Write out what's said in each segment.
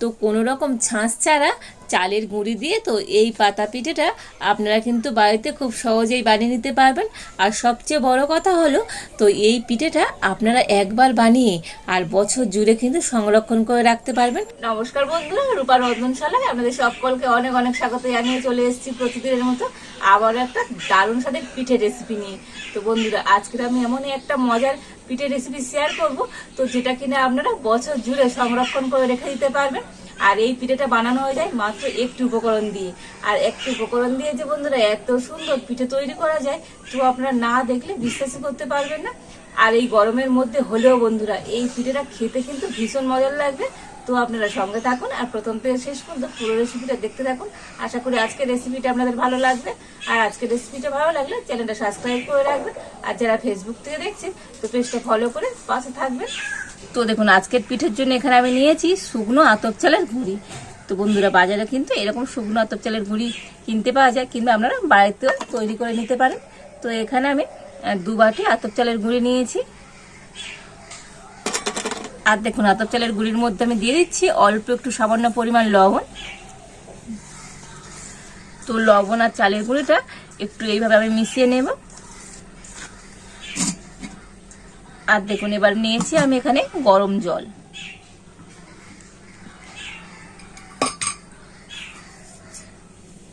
তো কোনো রকম ছাঁচ ছাড়া চালের গুঁড়ি দিয়ে তো এই পাতা পিঠেটা আপনারা কিন্তু বাড়িতে খুব সহজেই বানিয়ে নিতে পারবেন। আর সবচেয়ে বড় কথা হলো, তো এই পিঠেটা আপনারা একবার বানিয়ে আর বছর জুড়ে কিন্তু সংরক্ষণ করে রাখতে পারবেন। নমস্কার বন্ধুরা, রূপা রন্ধনশালায় আপনাদের সকলকে অনেক অনেক স্বাগত জানিয়ে চলে এসেছি প্রতিদিনের মতো আবার একটা দারুণ সাথে পিঠের রেসিপি নিয়ে। তো বন্ধুরা আজকে আমি এমনই একটা মজার পিঠের রেসিপি শেয়ার করব। তো যেটা কিনে আপনারা বছর জুড়ে সংরক্ষণ করে রেখে দিতে পারবেন। আর এই পিঠেটা বানানো হয়ে যায় মাত্র একটি উপকরণ দিয়ে। আর একটি উপকরণ দিয়ে যে বন্ধুরা এত সুন্দর পিঠে তৈরি করা যায়, তো আপনারা না দেখলে বিশ্বাসই করতে পারবেন না। আর এই গরমের মধ্যে হলেও বন্ধুরা, এই পিঠেটা খেতে কিন্তু ভীষণ মজার লাগবে। তো আপনারা সঙ্গে থাকুন আর প্রথম থেকে শেষ পর্যন্ত পুরো রেসিপিটা দেখতে থাকুন। আশা করি আজকের রেসিপিটা আপনাদের ভালো লাগবে। আর আজকের রেসিপিটা ভালো লাগলে চ্যানেলটা সাবস্ক্রাইব করে রাখবেন। আর যারা ফেসবুক থেকে দেখছেন, তো পেজটা ফলো করে পাশে থাকবেন। তো দেখুন, আজকের পিঠের জন্য এখানে আমি নিয়েছি শুকনো আতপ চালের ঘুড়ি তো বন্ধুরা, বাজারে কিন্তু এরকম শুকনো আতপ চালের গুঁড়ি কিনতে পাওয়া যায়। কিন্তু আপনারা বাড়িতেও তৈরি করে নিতে পারেন। তো এখানে আমি দু বাটি আতপ চালের গুঁড়ি নিয়েছি। আর দেখুন, আতপ চালের গুঁড়ির মধ্যে আমি দিয়ে দিচ্ছি অল্প একটু সামান্য পরিমাণ লবণ। তো লবণ আর চালের গুঁড়িটা একটু এইভাবে আমি মিশিয়ে নেব। আর দেখুন, এবার নিয়েছি আমি এখানে গরম জল।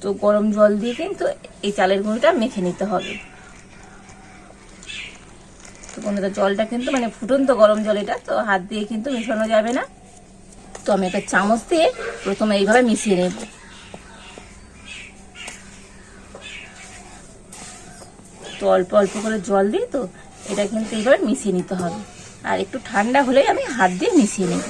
তো গরম জল দিয়ে কিন্তু এই চালের গুঁড়িটা মেখে নিতে হবে। তো জলটা কিন্তু মানে ফুটন্ত গরম জল এটা, তো হাত দিয়ে কিন্তু মেশানো যাবে না। তো আমি একটা চামচ দিয়ে প্রথমে এইভাবে মিশিয়ে নেব। তো অল্প অল্প করে জল দিই তো, এটা কিন্তু এইভাবে মিশিয়ে নিতে হবে। আর একটু ঠান্ডা হলেই আমি হাত দিয়ে মিশিয়ে নেব।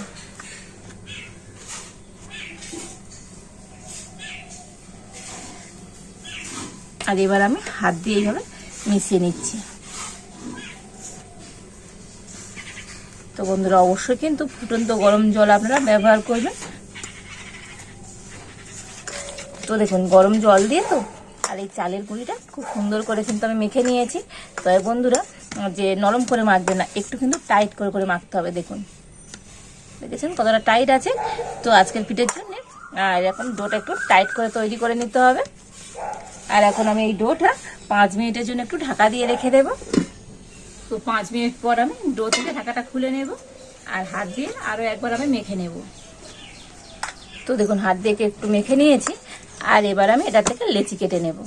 আর এবার আমি হাত দিয়ে এইভাবে মিশিয়ে নিচ্ছি। তো বন্ধুরা, অবশ্যই কিন্তু ফুটন্ত গরম জল আপনারা ব্যবহার করবেন। তো দেখুন, গরম জল দিয়ে তো, আর এই চালের গুঁড়িটা খুব সুন্দর করে কিন্তু আমি মেখে নিয়েছি। তবে বন্ধুরা, যে নরম করে মাখবে না, একটু কিন্তু টাইট করে করে মাখতে হবে, দেখুন। দেখেছেন কতটা টাইট আছে? তো আজকের পিঠের জন্য, আর এখন ডোটা একটু টাইট করে তৈরি করে নিতে হবে। আর এখন আমি এই ডোটা পাঁচ মিনিটের জন্য একটু ঢাকা দিয়ে রেখে দেবো। তো পাঁচ মিনিট পর আমি ডো থেকে ঢাকাটা খুলে নেব আর হাত দিয়ে আরও একবার আমি মেখে নেব। তো দেখুন, হাত দিয়ে একটু মেখে নিয়েছি আর এবার আমি এটা থেকে লেচি কেটে নেব।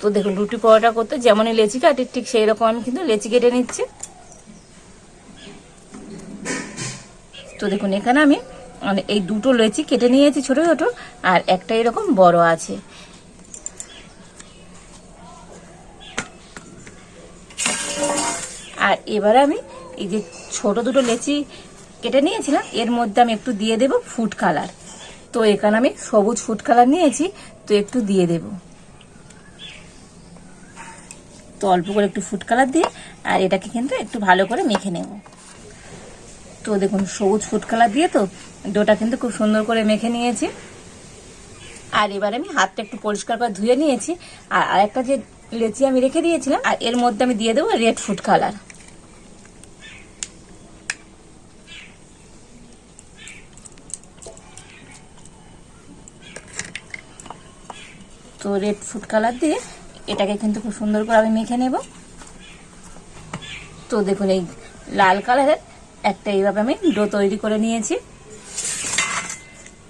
তো দেখুন, রুটি পরোটা করতে যেমনই লেচি কাটি, ঠিক সেই রকম আমি কিন্তু লেচি কেটে নিচ্ছি। তো দেখুন, এখানে আমি মানে এই দুটো লেচি কেটে নিয়েছি ছোট ছোট, আর একটা এরকম বড় আছে। আর এবারে আমি এই যে ছোট দুটো লেচি কেটে নিয়েছিলাম, এর মধ্যে আমি একটু দিয়ে দেব ফুড কালার তো এখানে আমি সবুজ ফুড কালার নিয়েছি, তো একটু দিয়ে দেব। তো অল্প করে একটু ফুড কালার দিয়ে, আর এটাকে কিন্তু একটু ভালো করে মেখে নেব। তো দেখুন, সবুজ ফুড কালার দিয়ে তো ডোটা কিন্তু খুব সুন্দর করে মেখে নিয়েছি। আর এবার আমি হাতটা একটু পরিষ্কার করে ধুয়ে নিয়েছি। আর আরেকটা যে লেচি আমি রেখে দিয়েছিলাম, আর এর মধ্যে আমি দিয়ে দেবো রেড ফুড কালার তো রেড ফুড কালার দিয়ে এটাকে কিন্তু খুব সুন্দর করে আমি মেখে নেব। তো দেখুন এই লাল কালারের একটা এইভাবে আমি ডো তৈরি করে নিয়েছি।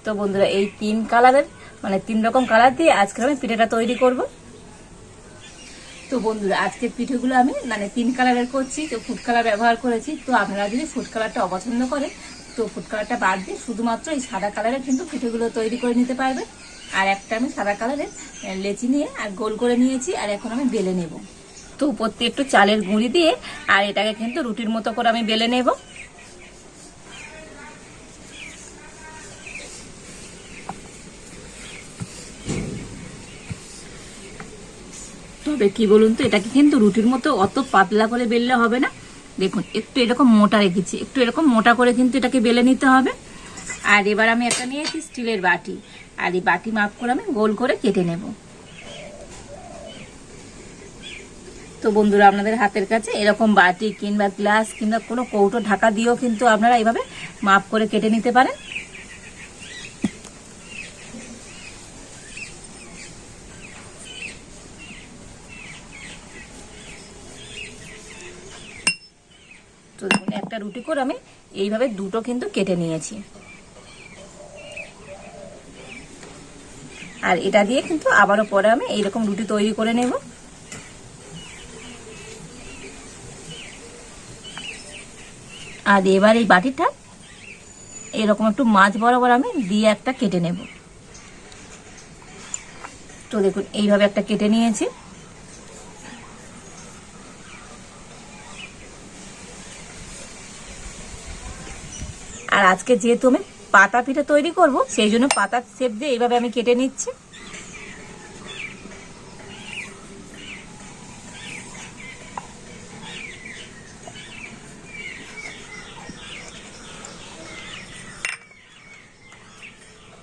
তো বন্ধুরা, এই তিন কালারের মানে তিন রকম কালার দিয়ে আজকে আমি পিঠেটা তৈরি করব। তো বন্ধুরা আজকের পিঠেগুলো আমি মানে তিন কালারের করছি, তো ফুড কালার ব্যবহার করেছি। তো আপনারা যদি ফুড কালারটা অপছন্দ করেন, তো ফুড কালারটা বাদ দিয়ে শুধুমাত্র এই সাদা কালারের কিন্তু পিঠেগুলো তৈরি করে নিতে পারবেন। আর একটা আমি সাদা কালারের লেচি নিয়ে, আর গোল করে নিয়েছি, আর এখন আমি বেলে নেব। তো উপর একটু চালের গুঁড়ি দিয়ে, আর এটাকে কিন্তু রুটির মতো করে আমি বেলে নেব। তবে কি বলুন তো? এটাকে কিন্তু রুটির মতো অত পাতলা করে বেললে হবে না। দেখুন, একটু এরকম মোটা রেখেছি। একটু এরকম মোটা করে কিন্তু এটাকে বেলে নিতে হবে। আর এবার আমি একটা নিয়েছি স্টিলের বাটি। আর এই বাটি মাপ করে আমি গোল করে কেটে নেব। তো বন্ধুরা, আপনাদের হাতের কাছে এরকম বাটি কিংবা গ্লাস কিংবা কোনো কৌটো ঢাকা দিয়েও কিন্তু আপনারা এইভাবে মাপ করে কেটে নিতে পারেন। তো দেখুন একটা রুটি করে আমি এইভাবে দুটো কিন্তু কেটে নিয়েছি। আর এটা দিয়ে কিন্তু আবারও পরে আমি এইরকম রুটি তৈরি করে নেব। আর এবার এই বাটিটা এরকম একটু মাছ বরাবর আমি দিয়ে একটা কেটে নেব। তো দেখুন, এইভাবে একটা কেটে নিয়েছি। আর আজকে যেহেতু আমি পাতা পিঠা তৈরি করব, সেই জন্য পাতার শেপ দিয়ে এইভাবে আমি কেটে নিচ্ছি।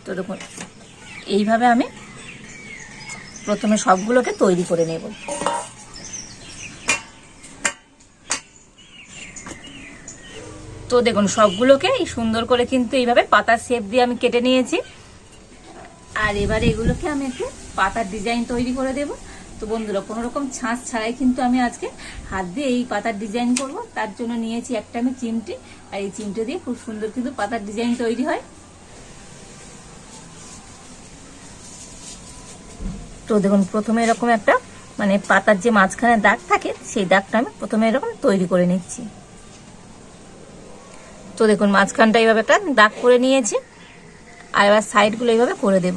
তো দেখুন, এইভাবে আমি প্রথমে সবগুলোকে তৈরি করে নেব। তো দেখুন, সবগুলোকে সুন্দর করে কিন্তু এইভাবে পাতার শেপ দিয়ে আমি কেটে নিয়েছি। আর এবারে এগুলোকে আমি একটু পাতার ডিজাইন তৈরি করে দেব। তো বন্ধুরা, কোনো রকম ছাঁচ ছাড়াই কিন্তু আমি আজকে হাত দিয়ে এই পাতার ডিজাইন করব। তার জন্য নিয়েছি একটা আমি চিমটি। আর এই চিমটি দিয়ে খুব সুন্দর কিন্তু পাতার ডিজাইন তৈরি হয়। তো দেখুন, প্রথমে এরকম একটা মানে পাতার যে মাঝখানে দাগ থাকে, সেই দাগটা আমি প্রথমে এরকম তৈরি করে নিচ্ছি। তো দেখুন মাঝখানটা এইভাবে একটা দাগ করে নিয়েছি আর এবার সাইডগুলো এইভাবে করে দেব।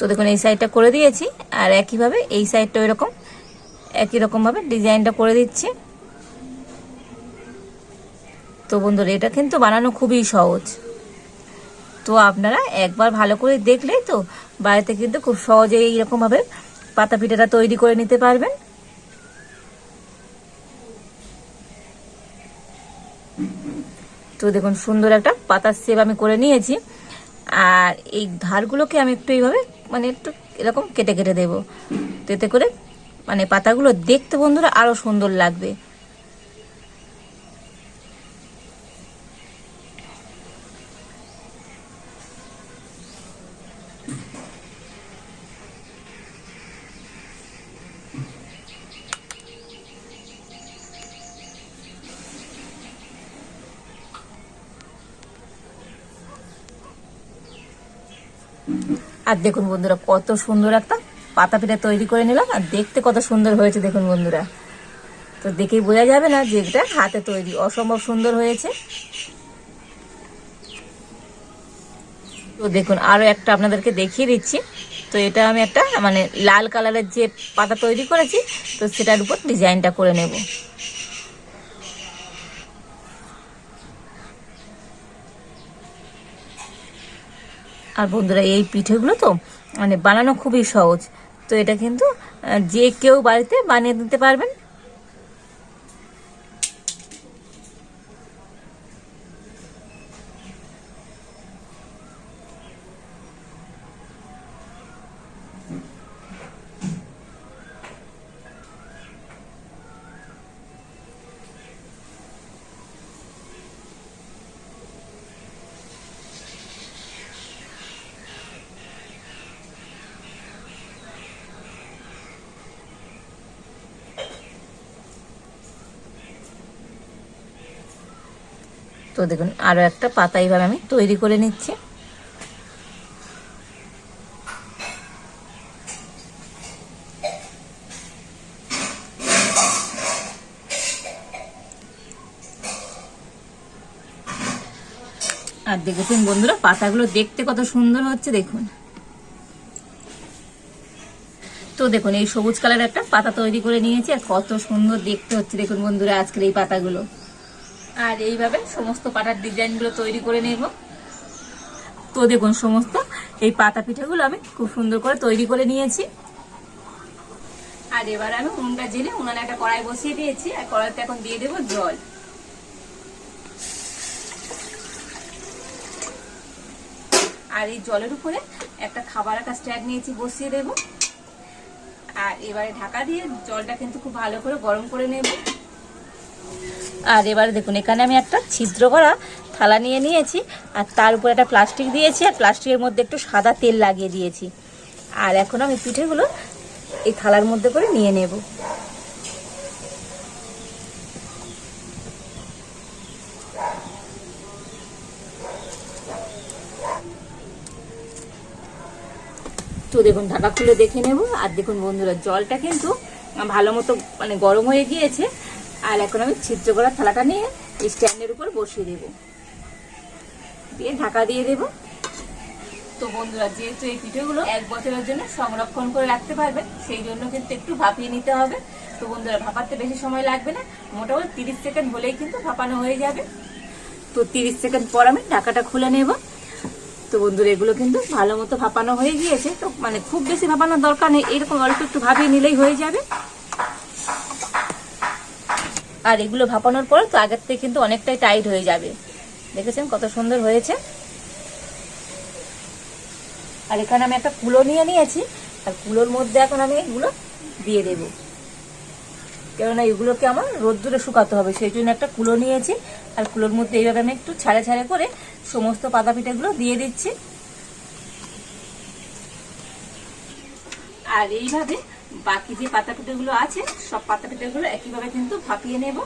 তো দেখুন, এই সাইডটা করে দিয়েছি, আর একইভাবে এই সাইডটা এরকম একই রকমভাবে ডিজাইনটা করে দিচ্ছি। তো বন্ধুরা, এটা কিন্তু বানানো খুবই সহজ। তো আপনারা একবার ভালো করে দেখলেই তো বাড়িতে কিন্তু খুব সহজেই এইরকমভাবে পাতা পিঠাটা তৈরি করে নিতে পারবেন। তো দেখুন, সুন্দর একটা পাতার সেপ আমি করে নিয়েছি। আর এই ধারগুলোকে আমি একটু এইভাবে মানে একটু এরকম কেটে কেটে দেবো। তো এতে করে মানে পাতাগুলো দেখতে বন্ধুরা আরও সুন্দর লাগবে। আর দেখুন বন্ধুরা, কত সুন্দর একটা পাতা পিঠা তৈরি করে নিলাম, আর দেখতে কত সুন্দর হয়েছে দেখুন বন্ধুরা। তো দেখেই বোঝা যাবে না যে এটা হাতে তৈরি, অসম্ভব সুন্দর হয়েছে। তো দেখুন, আরও একটা আপনাদেরকে দেখিয়ে দিচ্ছি। তো এটা আমি একটা মানে লাল কালারের যে পাতা তৈরি করেছি, তো সেটার উপর ডিজাইনটা করে নেব। আর বন্ধুরা, এই পিঠেগুলো তো মানে বানানো খুবই সহজ। তো এটা কিন্তু যে কেউ বাড়িতে বানিয়ে দিতে পারবেন। তো দেখুন, আরও একটা পাতা এইভাবে আমি তৈরি করে নিচ্ছি। আর দেখেছেন বন্ধুরা, পাতাগুলো দেখতে কত সুন্দর হচ্ছে, দেখুন। তো দেখুন, এই সবুজ কালার একটা পাতা তৈরি করে নিয়েছি, আর কত সুন্দর দেখতে হচ্ছে, দেখুন বন্ধুরা, আজকের এই পাতাগুলো। আর এইভাবে সমস্ত পাতার ডিজাইনগুলো তৈরি করে নেব। তো দেখুন, সমস্ত এই পাতা পিঠাগুলো আমি খুব সুন্দর করে তৈরি করে নিয়েছি। আর এবার আমি উনুনটা জেলে উনানে একটা কড়াই বসিয়ে দিয়েছি, আর কড়াইতে এখন দিয়ে দেবো জল। আর এই জলের উপরে একটা খাবার একটা স্ট্যান্ড নিয়েছি, বসিয়ে দেব। আর এবারে ঢাকা দিয়ে জলটা কিন্তু খুব ভালো করে গরম করে নেব। আর এবারে দেখুন, এখানে আমি একটা ছিদ্র করা থালা নিয়ে নিয়েছি, আর তার উপর একটা প্লাস্টিক দিয়েছি, আর প্লাস্টিকের মধ্যে একটু সাদা তেল লাগিয়ে দিয়েছি। আর এখন আমি পিঠেগুলো এই থালার মধ্যে করে নিয়ে নেব। তো দেখুন, ঢাকা খুলে দেখে নেব। আর দেখুন বন্ধুরা, জলটা কিন্তু ভালো মতো মানে গরম হয়ে গিয়েছে। আর এখন আমি ছিদ্র করা থালাটা নিয়ে স্ট্যান্ডের উপর বসিয়ে দেব। দিয়ে ঢাকা দিয়ে দেব। তো বন্ধুরা, যেহেতু এই পিঠেগুলো এক বছরের জন্য সংরক্ষণ করে রাখতে পারবেন সেই জন্য কিন্তু একটু ভাপিয়ে নিতে হবে। তো বন্ধুরা, ভাপাতে বেশি সময় লাগবে না, মোটামুটি তিরিশ সেকেন্ড হলেই কিন্তু ভাপানো হয়ে যাবে। তো তিরিশ সেকেন্ড পর আমি ঢাকাটা খুলে নেব। তো বন্ধুরা, এগুলো কিন্তু ভালো মতো ভাপানো হয়ে গিয়েছে। তো মানে খুব বেশি ভাপানোর দরকার নেই, এরকম অল্প একটু ভাপিয়ে নিলেই হয়ে যাবে। আর এগুলো ভাপানোর পর তো আগের থেকে কিন্তু অনেকটাই টাইট হয়ে যাবে। দেখেছেন কত সুন্দর হয়েছে? আর এখানে আমি একটা কুলো নিয়ে নিয়েছি। আর কুলোর মধ্যে এখন আমি এগুলো দিয়ে দেব। কেননা এগুলোকে আমার রোদ্দুরে শুকাতে হবে, সেই জন্য একটা কুলো নিয়েছি। আর কুলোর মধ্যে এইভাবে আমি একটু ছাড়ে ছাড়ে করে সমস্ত পাতা পিঠাগুলো দিয়ে দিচ্ছি। আর এইভাবে বাকি যে পাতা পিঠাগুলো আছে, সব পাতা পিঠাগুলো একইভাবে কিন্তু ভাপিয়ে নেব।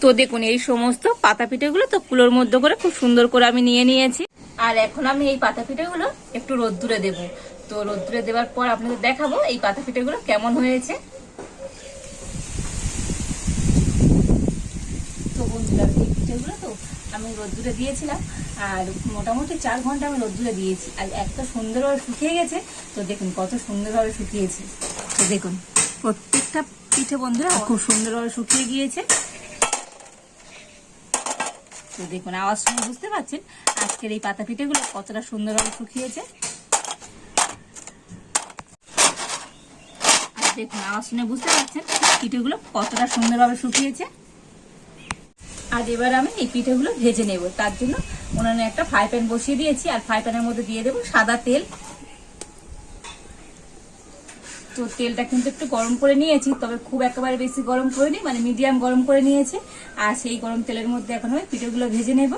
তো দেখুন, এই সমস্ত পাতা পিঠাগুলো তো কুলোর মধ্যে করে খুব সুন্দর করে আমি নিয়ে নিয়েছি। আর এখন আমি এই পাতা পিঠাগুলো একটু রোদ্দুরে দেব। তো রোদ্দুরে দেওয়ার পর আপনাদের দেখাবো এই পাতা পিঠাগুলো কেমন হয়েছে। তো বন্ধুরা, এই পিঠেগুলো তো আমি রোদ্দুরে দিয়েছিলাম। আর মোটামুটি চার ঘণ্টা আমি রোদ্দুরে দিয়েছি। আর এত সুন্দরভাবে শুকিয়ে গেছে। তো দেখুন কত সুন্দরভাবে শুকিয়েছে। তো দেখুন প্রত্যেকটা পিঠে বন্ধুরা খুব সুন্দরভাবে শুকিয়ে গিয়েছে। তো দেখুন আওয়াজ শুনে বুঝতে পারছেন আজকের এই পাতা পিঠেগুলো কতটা সুন্দরভাবে শুকিয়েছে। আর দেখুন আওয়াজ শুনে বুঝতে পারছেন পিঠেগুলো কতটা সুন্দরভাবে শুকিয়েছে। আর এবার আমি এই পিঠেগুলো ভেজে নেব। তার জন্য উনানে একটা ফ্রাই প্যান বসিয়ে দিয়েছি, আর ফ্রাই প্যানের মধ্যে দিয়ে দেবো সাদা তেল। তো তেলটা কিন্তু একটু গরম করে নিয়েছি, তবে খুব একেবারে বেশি গরম করে নিই মানে মিডিয়াম গরম করে নিয়েছি, আর সেই গরম তেলের মধ্যে এখন আমি পিঠেগুলো ভেজে নেব।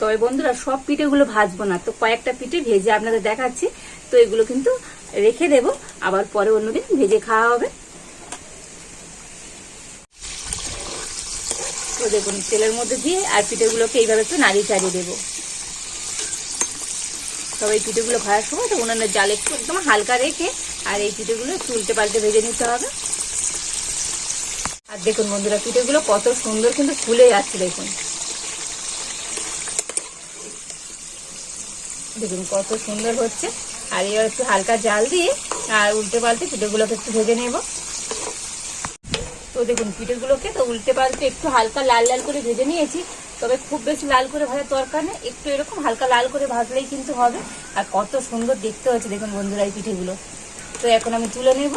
তবে বন্ধুরা, সব পিঠেগুলো ভাজবো না, তো কয়েকটা পিঠে ভেজে আপনাদের দেখাচ্ছি, তো এগুলো কিন্তু রেখে দেব, আবার পরে অন্যদিন ভেজে খাওয়া হবে। দেখুন তেলের মধ্যে দিয়ে, আর পিঠেগুলোকে এইভাবে একটু নাড়িয়ে চাড়িয়ে দেবো। তবে এই পিঠেগুলো ভাজার সময় তো উনানের জাল একটু একদম হালকা রেখে, আর এই পিঠেগুলো একটু উল্টে পাল্টে ভেজে নিতে হবে। আর দেখুন বন্ধুরা, পিঠেগুলো কত সুন্দর কিন্তু ফুলে যাচ্ছে, দেখুন। দেখুন কত সুন্দর হচ্ছে। আর এবার একটু হালকা জাল দিয়ে, আর উল্টে পাল্টে পিঠেগুলোকে একটু ভেজে নেব। দেখুন, পিঠেগুলোকে তো উল্টে পাল্টে একটু হালকা লাল লাল করে ভেজে নিয়েছি। তবে খুব বেশি লাল করে ভাজার দরকার নেই, একটু এরকম হালকা লাল করে ভাজলেই কিন্তু হবে। আর কত সুন্দর দেখতে হচ্ছে দেখুন বন্ধুরা এই পিঠেগুলো। তো এখন আমি তুলে নেব।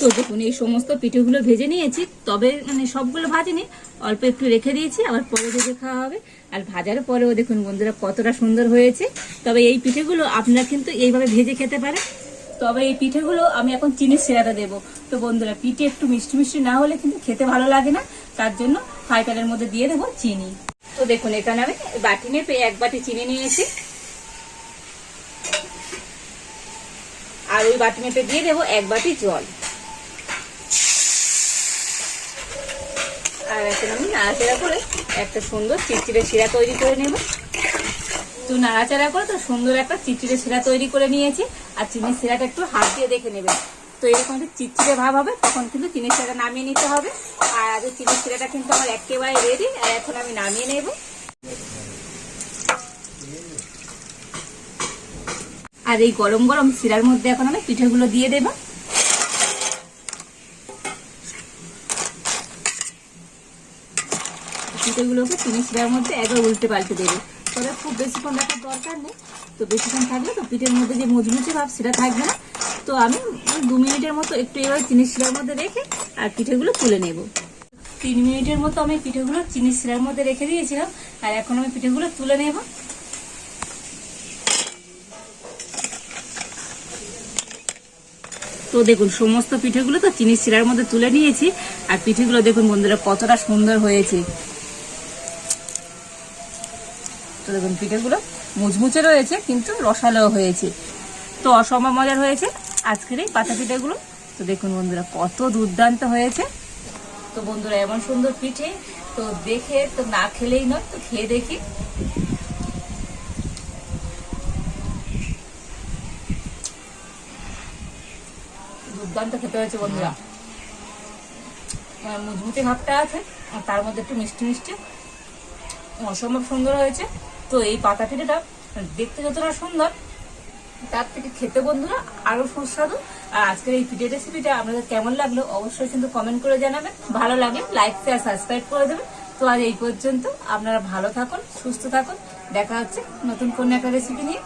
তো দেখুন, এই সমস্ত পিঠেগুলো ভেজে নিয়েছি, তবে মানে সবগুলো ভাজিনি, অল্প একটু রেখে দিয়েছি, আবার পরে ভেজে খাওয়া হবে। আর ভাজার পরেও দেখুন বন্ধুরা কতটা সুন্দর হয়েছে। তবে এই পিঠেগুলো আপনারা কিন্তু এইভাবে ভেজে খেতে পারেন। তবে এই পিঠেগুলো আমি এখন চিনির সিরাটা দেবো। তো বন্ধুরা, পিঠে একটু মিষ্টি মিষ্টি না হলে কিন্তু খেতে ভালো লাগে না। তার জন্য প্যানের মধ্যে দিয়ে দেবো চিনি। তো দেখুন, এখানে আমি বাটি মেপে এক বাটি চিনি নিয়েছি। আর ওই বাটি মেপে দিয়ে দেবো এক বাটি জল। আর এখন আমি নাড়াচাড়া করে একটা সুন্দর চিচিড়ে শিরা তৈরি করে নেব। একটু নাড়াচাড়া করে তো সুন্দর একটা চিচিড়ে শিরা তৈরি করে নিয়েছি। আর চিনির শিরাটা একটু হাত দিয়ে দেখে নেবে তো এরকম একটু চিচিড়ে ভাব হবে, তখন কিন্তু চিনির শিরাটা নামিয়ে নিতে হবে। আর আজ চিনির শিরাটা কিন্তু আমার একেবারে রেডি আর এখন আমি নামিয়ে নেব। আর এই গরম গরম সিরার মধ্যে এখন আমি পিঠেগুলো দিয়ে দেবো। পিঠেগুলোকে চিনি শিরার মধ্যে একবার উল্টে পাল্টে দেবে। তবে খুব বেশিক্ষণ রাখার দরকার নেই। তো বেশিক্ষণ থাকলে তো পিঠের মধ্যে যে মুচমুচে ভাব সেটা থাকবে না। তো আমি দু মিনিটের মতো একটু এবার চিনি শিরার মধ্যে রেখে আর পিঠেগুলো তুলে নেব। তিন মিনিটের মতো আমি পিঠেগুলো চিনি শিরার মধ্যে রেখে দিয়েছিলাম আর এখন আমি পিঠেগুলো তুলে নেব। তো দেখুন, সমস্ত পিঠেগুলো তো চিনি শিরার মধ্যে তুলে নিয়েছি। আর পিঠেগুলো দেখুন বন্ধুরা কতটা সুন্দর হয়েছে তো দেখুন পিঠেগুলো মুচমুচে রয়েছে কিন্তু রসালো হয়েছে। তো অসম্ভব মজার হয়েছে আজকের এই পাতা পিঠেগুলো। তো দেখুন বন্ধুরা কত দুর্দান্ত হয়েছে। তো বন্ধুরা এমন সুন্দর পিঠে তো দেখে তো না খেলেই নয় তো খেয়ে দেখি। দুর্দান্ত খেতে হয়েছে বন্ধুরা। মুচমুচে ভাবটা আছে আর তার মধ্যে একটু মিষ্টি মিষ্টি। অসম্ভব সুন্দর হয়েছে। তো এই পাতা পিঠেটা দেখতে যতটা সুন্দর, তার থেকে খেতে বন্ধুরা আরও সুস্বাদু। আর আজকের এই পিঠে রেসিপিটা আপনাদের কেমন লাগল অবশ্যই কিন্তু কমেন্ট করে জানাবেন। ভালো লাগলে লাইক শেয়ার সাবস্ক্রাইব করে দেবেন। তো আজ এই পর্যন্ত আপনারা ভালো থাকুন, সুস্থ থাকুন। দেখা হচ্ছে নতুন কোন একটা রেসিপি নিয়ে।